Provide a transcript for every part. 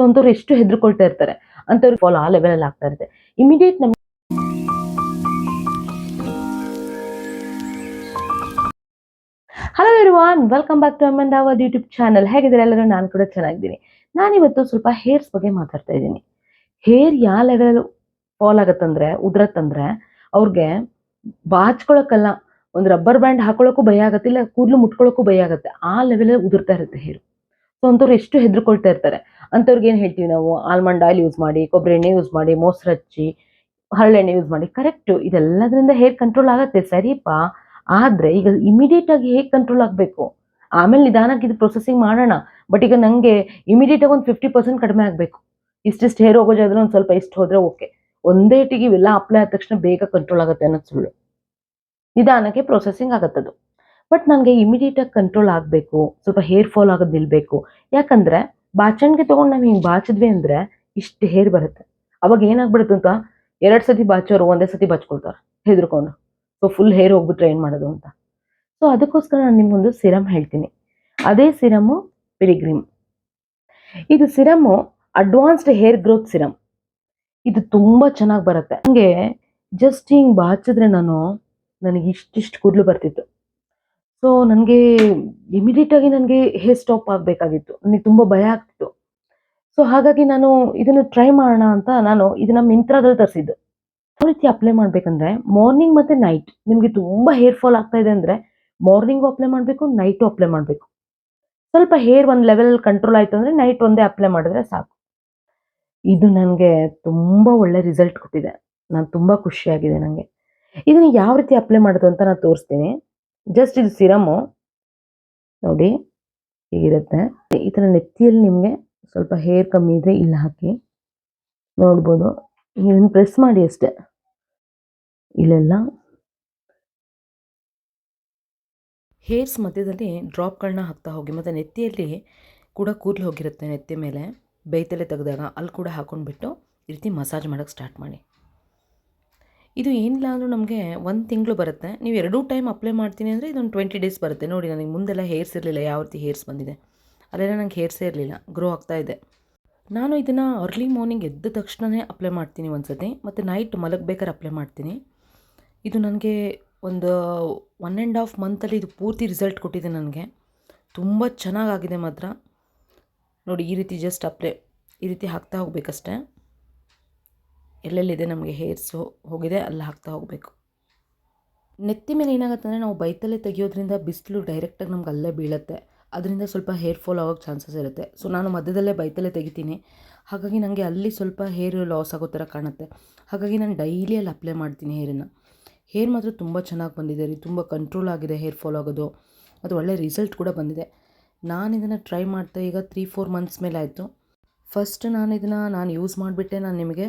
So ಅಂತವ್ರು ಎಷ್ಟು ಹೆದರ್ಕೊಳ್ತಾ ಇರ್ತಾರೆ, ಅಂತವ್ರು ಫಾಲೋ ಆ ಲೆವೆಲಲ್ಲಿ ಆಗ್ತಾ ಇರುತ್ತೆ. ಇಮಿಡಿಯೇಟ್ ನಮ್ಗೆ hello everyone welcome back to ಅಮ್ಮನ್ ದಾವದ್ ಯೂಟ್ಯೂಬ್ ಚಾನಲ್ ಹೇಗಿದ್ದಾರೆ ಎಲ್ಲರೂ? ನಾನು ಕೂಡ ಚೆನ್ನಾಗಿದ್ದೀನಿ. ನಾನಿವತ್ತು ಸ್ವಲ್ಪ ಹೇರ್ಸ್ ಬಗ್ಗೆ ಮಾತಾಡ್ತಾ ಇದ್ದೀನಿ. ಹೇರ್ ಯಾವ ಲೆವೆಲ್ ಫಾಲ್ ಆಗತ್ತಂದ್ರೆ ಉದ್ರತ್ತಂದ್ರೆ ಅವ್ರಿಗೆ ಬಾಚ್ಕೊಳಕ್ಕಲ್ಲ, ಒಂದು ರಬ್ಬರ್ ಬ್ಯಾಂಡ್ ಹಾಕೊಳ್ಳೋಕ್ಕೂ ಭಯ ಆಗತ್ತೆ, ಇಲ್ಲ ಕೂದಲು ಮುಟ್ಕೊಳ್ಳೋಕ್ಕೂ ಭಯ ಆಗುತ್ತೆ, ಆ ಲೆವೆಲಲ್ಲಿ ಉದುರ್ತಾ ಇರುತ್ತೆ ಹೇರು ಸೊ ಅಂಥವ್ರು ಎಷ್ಟು ಹೆದರ್ಕೊಳ್ತಾ ಇರ್ತಾರೆ. ಅಂಥವ್ರಿಗೆ ಏನು ಹೇಳ್ತೀವಿ ನಾವು? ಆಲ್ಮಂಡ್ ಆಯಿಲ್ ಯೂಸ್ ಮಾಡಿ, ಕೊಬ್ಬರಿ ಎಣ್ಣೆ ಯೂಸ್ ಮಾಡಿ, ಮೊಸರು ಹಚ್ಚಿ ಹರಳೆಣ್ಣೆ ಯೂಸ್ ಮಾಡಿ. ಕರೆಕ್ಟು ಇದೆಲ್ಲದರಿಂದ ಹೇರ್ ಕಂಟ್ರೋಲ್ ಆಗುತ್ತೆ? ಸರಿಪಾ. ಆದರೆ ಈಗ ಇಮಿಡಿಯೇಟ್ ಆಗಿ ಹೇಗೆ ಕಂಟ್ರೋಲ್ ಆಗಬೇಕು? ಆಮೇಲೆ ನಿಧಾನಕ್ಕೆ ಇದು ಪ್ರೊಸೆಸಿಂಗ್ ಮಾಡೋಣ. ಬಟ್ ಈಗ ನನಗೆ ಇಮಿಡಿಯೇಟ್ ಆಗಿ ಒಂದು ಫಿಫ್ಟಿ ಪರ್ಸೆಂಟ್ ಕಡಿಮೆ ಆಗಬೇಕು. ಇಷ್ಟಿಷ್ಟು ಹೇರ್ ಹೋಗೋ ಜಾಗದಲ್ಲಿ ಒಂದು ಸ್ವಲ್ಪ ಇಷ್ಟು ಹೋದ್ರೆ ಓಕೆ ಒಂದೇ ಟಿಗೆ ಇವೆಲ್ಲ ಅಪ್ಲೈ ಆದ ತಕ್ಷಣ ಬೇಗ ಕಂಟ್ರೋಲ್ ಆಗುತ್ತೆ ಅನ್ನೋದು ಸುಳ್ಳು. ನಿಧಾನಕ್ಕೆ ಪ್ರೊಸೆಸಿಂಗ್ ಆಗುತ್ತದು. ಬಟ್ ನನಗೆ ಇಮಿಡಿಯೇಟ್ ಆಗಿ ಕಂಟ್ರೋಲ್ ಆಗಬೇಕು, ಸ್ವಲ್ಪ ಹೇರ್ ಫಾಲ್ ಆಗೋದು ನಿಲ್ಬೇಕು. ಯಾಕಂದರೆ ಬಾಚಣಿಗೆ ತೊಗೊಂಡು ನಾವು ಹಿಂಗೆ ಬಾಚಿದ್ವಿ ಅಂದರೆ ಇಷ್ಟು ಹೇರ್ ಬರುತ್ತೆ. ಅವಾಗ ಏನಾಗ್ಬಿಡುತ್ತೆ ಅಂತ ಎರಡು ಸತಿ ಬಾಚೋರು ಒಂದೇ ಸತಿ ಬಾಚ್ಕೊಳ್ತಾರೆ, ಹೆದರ್ಕೊಂಡು. ಸೊ ಫುಲ್ ಹೇರ್ ಹೋಗ್ಬಿಟ್ರೆ ಏನು ಮಾಡೋದು ಅಂತ. ಸೊ ಅದಕ್ಕೋಸ್ಕರ ನಾನು ನಿಮ್ಗೊಂದು ಸಿರಮ್ ಹೇಳ್ತೀನಿ. ಅದೇ ಸಿರಮು ಪಿಲಿಗ್ರಿಮ್ ಇದು serum advanced hair growth serum ಇದು ತುಂಬ ಚೆನ್ನಾಗಿ ಬರುತ್ತೆ. ನನಗೆ ಜಸ್ಟ್ ಹಿಂಗೆ ಬಾಚಿದ್ರೆ ನಾನು, ನನಗೆ ಇಷ್ಟಿಷ್ಟು ಕೂದಲು ಬರ್ತಿತ್ತು. ಸೊ ನನಗೆ ಇಮಿಡಿಯೇಟಾಗಿ ನನಗೆ ಹೇರ್ ಸ್ಟಾಪ್ ಆಗಬೇಕಾಗಿತ್ತು. ನನಗೆ ತುಂಬ ಭಯ ಆಗ್ತಿತ್ತು. ಸೊ ಹಾಗಾಗಿ ನಾನು ಇದನ್ನು ಟ್ರೈ ಮಾಡೋಣ ಅಂತ ನಾನು ಇದನ್ನ ಮಿಂತ್ರಾದಲ್ಲಿ ತರಿಸಿದ್ದು. ಯಾವ ರೀತಿ ಅಪ್ಲೈ ಮಾಡಬೇಕಂದ್ರೆ ಮಾರ್ನಿಂಗ್ ಮತ್ತು ನೈಟ್ ನಿಮಗೆ ತುಂಬ ಹೇರ್ ಫಾಲ್ ಆಗ್ತಾ ಇದೆ ಅಂದರೆ ಮಾರ್ನಿಂಗು ಅಪ್ಲೈ ಮಾಡಬೇಕು ನೈಟು ಅಪ್ಲೈ ಮಾಡಬೇಕು. ಸ್ವಲ್ಪ ಹೇರ್ ಒಂದು ಲೆವೆಲ್ ಕಂಟ್ರೋಲ್ ಆಯಿತು ಅಂದರೆ ನೈಟ್ ಒಂದೇ ಅಪ್ಲೈ ಮಾಡಿದ್ರೆ ಸಾಕು. ಇದು ನನಗೆ ತುಂಬ ಒಳ್ಳೆ ರಿಸಲ್ಟ್ ಕೊಟ್ಟಿದೆ. ನಾನು ತುಂಬ ಖುಷಿಯಾಗಿದೆ ನನಗೆ ಇದನ್ನು ಯಾವ ರೀತಿ ಅಪ್ಲೈ ಮಾಡೋದು ಅಂತ ನಾನು ತೋರಿಸ್ತೀನಿ. ಜಸ್ಟ್ ಇದು ಸಿರಮು. ನೋಡಿ, ಹೀಗಿರುತ್ತೆ. ಈ ಥರ ನೆತ್ತಿಯಲ್ಲಿ ನಿಮಗೆ ಸ್ವಲ್ಪ ಹೇರ್ ಕಮ್ಮಿ ಇದ್ರೆ ಇಲ್ಲಿ ಹಾಕಿ ನೋಡ್ಬೋದು. ಇದನ್ನು ಪ್ರೆಸ್ ಮಾಡಿ ಅಷ್ಟೇ. ಇಲ್ಲೆಲ್ಲ. ಹೇರ್ಸ್ ಮಧ್ಯದಲ್ಲಿ ಡ್ರಾಪ್ಗಳನ್ನ ಹಾಕ್ತಾ ಹೋಗಿ, ಮತ್ತು ನೆತ್ತಿಯಲ್ಲಿ ಕೂಡ ಕೂದಲು ಹೋಗಿರುತ್ತೆ ನೆತ್ತಿ ಮೇಲೆ. ಬೇಯ್ತಲೆ ತೆಗೆದಾಗ, ಅಲ್ಲಿ ಕೂಡ ಹಾಕೊಂಡ್ಬಿಟ್ಟು ಈ ರೀತಿ ಮಸಾಜ್ ಮಾಡೋಕ್ಕೆ ಸ್ಟಾರ್ಟ್ ಮಾಡಿ. ಇದು ಏನಿಲ್ಲ ಅಂದರೂ ನಮಗೆ ಒಂದು ತಿಂಗಳು ಬರುತ್ತೆ. ನೀವು ಎರಡೂ ಟೈಮ್ ಅಪ್ಲೈ ಮಾಡ್ತೀನಿ ಅಂದರೆ ಇದೊಂದು ಟ್ವೆಂಟಿ ಡೇಸ್ ಬರುತ್ತೆ. ನೋಡಿ, ನನಗೆ ಮುಂದೆಲ್ಲ ಹೇರ್ಸ್ ಇರಲಿಲ್ಲ, ಯಾವ ರೀತಿ ಹೇರ್ಸ್ ಬಂದಿದೆ. ಅಲ್ಲೆಲ್ಲ ನಂಗೆ ಹೇರ್ಸೇ ಇರಲಿಲ್ಲ. ಗ್ರೋ ಆಗ್ತಾ ಇದೆ. ನಾನು ಇದನ್ನು ಅರ್ಲಿ ಮಾರ್ನಿಂಗ್ ಎದ್ದ ತಕ್ಷಣವೇ ಅಪ್ಲೈ ಮಾಡ್ತೀನಿ ಒಂದು ಸತಿ ಮತ್ತು ನೈಟ್ ಮಲಗಬೇಕಾದ್ರೆ ಅಪ್ಲೈ ಮಾಡ್ತೀನಿ. ಇದು ನನಗೆ ಒಂದು ಒನ್ ಆ್ಯಂಡ್ ಹಾಫ್ ಮಂತಲ್ಲಿ ಇದು ಪೂರ್ತಿ ರಿಸಲ್ಟ್ ಕೊಟ್ಟಿದೆ ನನಗೆ. ತುಂಬ ಚೆನ್ನಾಗಾಗಿದೆ ಮಾತ್ರ. ನೋಡಿ, ಈ ರೀತಿ ಜಸ್ಟ್ ಅಪ್ಲೈ ಈ ರೀತಿ ಹಾಕ್ತಾ ಹೋಗ್ಬೇಕಷ್ಟೆ. ಎಲ್ಲೆಲ್ಲಿದೆ ನಮಗೆ ಹೇರ್ಸ್ ಹೋಗಿದೆ ಅಲ್ಲಿ ಹಾಕ್ತಾ ಹೋಗಬೇಕು. ನೆತ್ತಿ ಮೇಲೆ ಏನಾಗುತ್ತೆ ಅಂದರೆ ನಾವು ಬೈತಲ್ಲೇ ತೆಗಿಯೋದ್ರಿಂದ ಬಿಸಿಲು ಡೈರೆಕ್ಟಾಗಿ ನಮ್ಗೆ ಅಲ್ಲೇ ಬೀಳುತ್ತೆ. ಅದರಿಂದ ಸ್ವಲ್ಪ ಹೇರ್ ಫಾಲ್ ಆಗೋಕ್ಕೆ ಚಾನ್ಸಸ್ ಇರುತ್ತೆ. ಸೊ ನಾನು ಮಧ್ಯದಲ್ಲೇ ಬೈತಲ್ಲೇ ತೆಗಿತೀನಿ. ಹಾಗಾಗಿ ನನಗೆ ಅಲ್ಲಿ ಸ್ವಲ್ಪ ಹೇರ್ ಲಾಸ್ ಆಗೋ ಥರ ಕಾಣುತ್ತೆ. ಹಾಗಾಗಿ ನಾನು ಡೈಲಿ ಅಲ್ಲಿ ಅಪ್ಲೈ ಮಾಡ್ತೀನಿ ಹೇರನ್ನು ಹೇರ್ ಮಾತ್ರ ತುಂಬ ಚೆನ್ನಾಗಿ ಬಂದಿದೆ ರೀ. ತುಂಬ ಕಂಟ್ರೋಲ್ ಆಗಿದೆ ಹೇರ್ ಫಾಲ್ ಆಗೋದು. ಅದು ಒಳ್ಳೆ ರಿಸಲ್ಟ್ ಕೂಡ ಬಂದಿದೆ. ನಾನು ಇದನ್ನು ಟ್ರೈ ಮಾಡ್ತಾ ಈಗ ತ್ರೀ ಫೋರ್ ಮಂತ್ಸ್ ಮೇಲೆ ಆಯಿತು. ಫಸ್ಟ್ ನಾನು ಇದನ್ನು ನಾನು ಯೂಸ್ ಮಾಡಿಬಿಟ್ಟೆ ನಾನು ನಿಮಗೆ.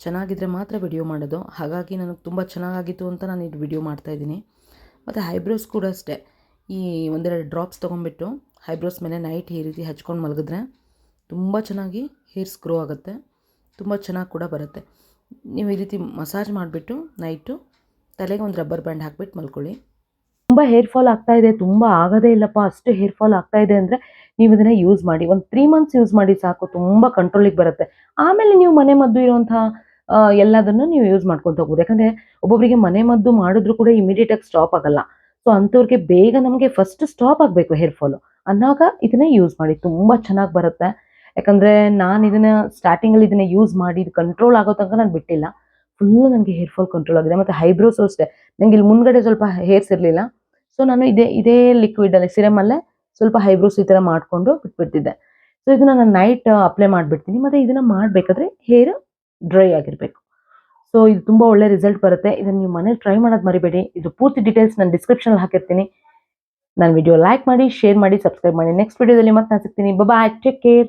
ಚೆನ್ನಾಗಿದ್ದರೆ ಮಾತ್ರ ವಿಡಿಯೋ ಮಾಡೋದು. ಹಾಗಾಗಿ ನನಗೆ ತುಂಬ ಚೆನ್ನಾಗಾಗಿತ್ತು ಅಂತ ನಾನು ಇದು ವಿಡಿಯೋ ಮಾಡ್ತಾಯಿದ್ದೀನಿ ಮತ್ತು ಹೈಬ್ರೋಸ್ ಕೂಡ ಅಷ್ಟೇ. ಈ ಒಂದೆರಡು ಡ್ರಾಪ್ಸ್ ತೊಗೊಂಡ್ಬಿಟ್ಟು ಹೈಬ್ರೋಸ್ ಮೇಲೆ ನೈಟ್ ಈ ರೀತಿ ಹಚ್ಕೊಂಡು ಮಲಗಿದ್ರೆ ತುಂಬ ಚೆನ್ನಾಗಿ ಹೇರ್ಸ್ ಗ್ರೋ ಆಗುತ್ತೆ. ತುಂಬ ಚೆನ್ನಾಗಿ ಕೂಡ ಬರುತ್ತೆ. ನೀವು ಈ ರೀತಿ ಮಸಾಜ್ ಮಾಡಿಬಿಟ್ಟು ನೈಟು ತಲೆಗೆ ಒಂದು ರಬ್ಬರ್ ಬ್ಯಾಂಡ್ ಹಾಕ್ಬಿಟ್ಟು ಮಲ್ಕೊಳ್ಳಿ. ತುಂಬ ಹೇರ್ ಫಾಲ್ ಆಗ್ತಾ ಇದೆ. ತುಂಬ ಆಗೋದೇ ಇಲ್ಲಪ್ಪ. ಅಷ್ಟು ಹೇರ್ ಫಾಲ್ ಆಗ್ತಾ ಇದೆ ಅಂದರೆ ನೀವು ಇದನ್ನು ಯೂಸ್ ಮಾಡಿ. ಒಂದು ತ್ರೀ ಮಂತ್ಸ್ ಯೂಸ್ ಮಾಡಿ ಸಾಕು. ತುಂಬ ಕಂಟ್ರೋಲಿಗೆ ಬರುತ್ತೆ. ಆಮೇಲೆ ನೀವು ಮನೆ ಮದ್ದು ಇರುವಂತಹ ಎಲ್ಲದನ್ನು ನೀವು ಯೂಸ್ ಮಾಡ್ಕೊಂತ ಹೋಗ್ಬೋದು. ಯಾಕಂದ್ರೆ ಒಬ್ಬೊಬ್ಬರಿಗೆ ಮನೆ ಮದ್ದು ಮಾಡಿದ್ರು ಕೂಡ ಇಮಿಡಿಯೇಟಾಗಿ ಸ್ಟಾಪ್ ಆಗಲ್ಲ. ಸೊ ಅಂಥವ್ರಿಗೆ ಬೇಗ ನಮಗೆ ಫಸ್ಟ್ ಸ್ಟಾಪ್ ಆಗಬೇಕು ಹೇರ್ ಫಾಲ್ ಅನ್ನೋವಾಗ ಇದನ್ನೇ ಯೂಸ್ ಮಾಡಿ. ತುಂಬ ಚೆನ್ನಾಗಿ ಬರುತ್ತೆ. ಯಾಕಂದ್ರೆ ನಾನು ಇದನ್ನು ಸ್ಟಾರ್ಟಿಂಗಲ್ಲಿ ಇದನ್ನ ಯೂಸ್ ಮಾಡಿ, ಇದು ಕಂಟ್ರೋಲ್ ಆಗೋ ತನಕ ನಾನು ಬಿಟ್ಟಿಲ್ಲ. ಫುಲ್ ನನಗೆ ಹೇರ್ ಫಾಲ್ ಕಂಟ್ರೋಲ್ ಆಗಿದೆ. ಮತ್ತು ಹೈಬ್ರೋಸು ಅಷ್ಟೇ. ನನಗೆ ಇಲ್ಲಿ ಮುಂದ್ಗಡೆ ಸ್ವಲ್ಪ ಹೇರ್ಸ್ ಇರಲಿಲ್ಲ. ಸೊ ನಾನು ಇದೇ ಇದೇ ಲಿಕ್ವಿಡಲ್ಲಿ ಸಿರಮಲ್ಲೇ ಸ್ವಲ್ಪ ಹೈಬ್ರೋಸ್ ಈ ಥರ ಮಾಡಿಕೊಂಡು ಬಿಟ್ಬಿಡ್ತಿದ್ದೆ. ಸೊ ಇದನ್ನ ನಾನು ನೈಟ್ ಅಪ್ಲೈ ಮಾಡಿಬಿಡ್ತೀನಿ. ಮತ್ತು ಇದನ್ನು ಮಾಡಬೇಕಾದ್ರೆ ಹೇರ್ ಡ್ರೈ ಆಗಿರಬೇಕು. ಸೊ ಇದು ತುಂಬ ಒಳ್ಳೆ ರಿಸಲ್ಟ್ ಬರುತ್ತೆ. ಇದನ್ನು ನೀವು ಮನೇಲಿ ಟ್ರೈ ಮಾಡೋದು ಮರಿಬೇಡಿ. ಇದು ಪೂರ್ತಿ ಡೀಟೇಲ್ಸ್ ನಾನು ಡಿಸ್ಕ್ರಿಪ್ಷನಲ್ಲಿ ಹಾಕಿರ್ತೀನಿ. ನಾನು ವಿಡಿಯೋ ಲೈಕ್ ಮಾಡಿ ಶೇರ್ ಮಾಡಿ ಸಬ್ಸ್ಕ್ರೈಬ್ ಮಾಡಿ. ನೆಕ್ಸ್ಟ್ ವಿಡಿಯೋದಲ್ಲಿ ಮತ್ತೆ ನಾನು ಸಿಗ್ತೀನಿ. Bye take care